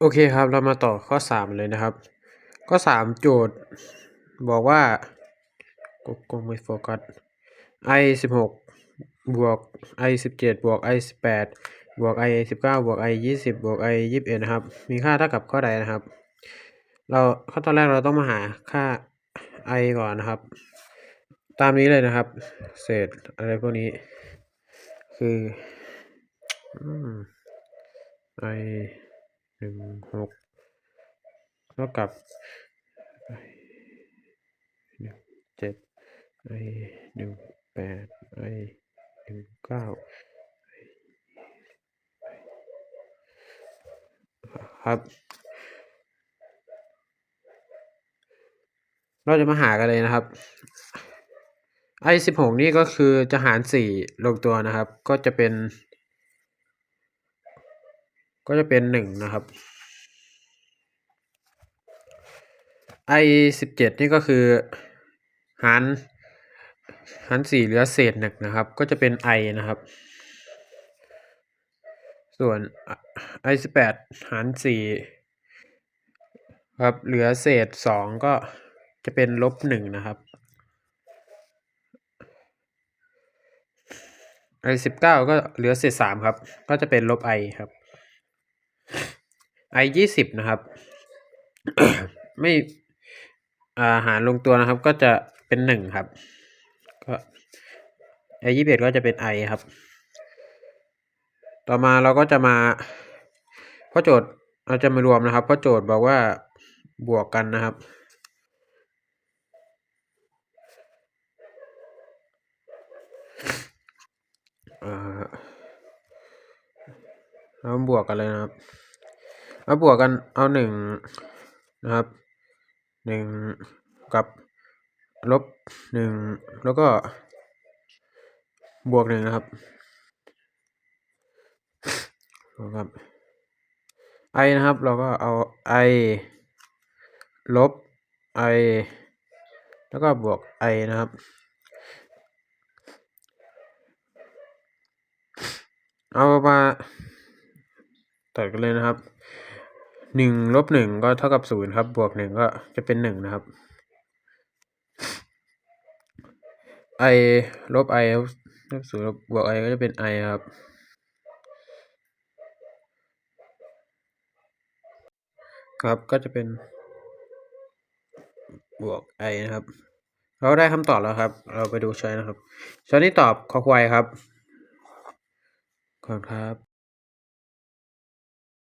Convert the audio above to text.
โอเคครับเรามาต่อข้อสามเลยนะครับ ข้อสามโจทย์บอกว่าก็ก็ไม่โฟกัส i สิบหกบวก i สิบเจ็ดบวก i สิบแปดบวก i สิบเก้าบวก i ยี่สิบบวก i ยี่สิบเอ็ดนะครับ มีค่าเท่ากับข้อใดนะครับ เราขั้นตอนแรกเราต้องมาหาค่า i ก่อนนะครับ ตามนี้เลยนะครับ เศษอะไรพวกนี้ คืออ i หนึ่งหกเท่ากับหนึ่งเจ็ด i หนึ่งแปด i หนึ่งเก้าครับ เราจะมาหากันเลยนะครับ i สิบหกนี่ก็คือจะหารสี่ลงตัวนะครับ ก็จะเป็น ก็จะเป็นหนึ่งนะครับ i สิบเจ็ดนี่ก็คือหารหารสี่เหลือเศษหนึ่งนะครับ ก็จะเป็น i นะครับ ส่วน i สิบแปดหารสี่ครับเหลือเศษสองก็จะเป็นลบหนึ่งนะครับ i สิบเก้าก็เหลือเศษสามครับ ก็จะเป็นลบ i ครับ i ยี่สิบนะครับ ไม่อาหารลงตัวนะครับ ก็จะเป็นหนึ่งครับ ก็ i ยี่สิบเอ็ดก็จะเป็น i ครับ ต่อมาเราก็จะมาพราะโจทย์เราจะมารวมนะครับเพราะโจทย์บอกว่าบวกกันนะครับ เราบวกกันเลยนะครับ เอาบวกกันเอาหนึ่งนะครับหนึ่งกับลบหนึ่งแล้วก็บวกหนึ่งนะครับครับ i นะครับ เราก็เอา i ลบ i แล้วก็บวก i นะครับ เอามาตัดกันเลยนะครับ หนึ่งลบหนึ่งก็เท่ากับศูนย์ครับ บวกหนึ่งก็จะเป็นหนึ่งนะครับ i ลบ i ลบศูนย์ลบบวก i ก็จะเป็น i ครับ ครับก็จะเป็น บวก i นะครับ เราได้คำตอบแล้วครับ เราไปดูช้อยนะครับช้อยที่ตอบคอควายครับขอบคุณครับ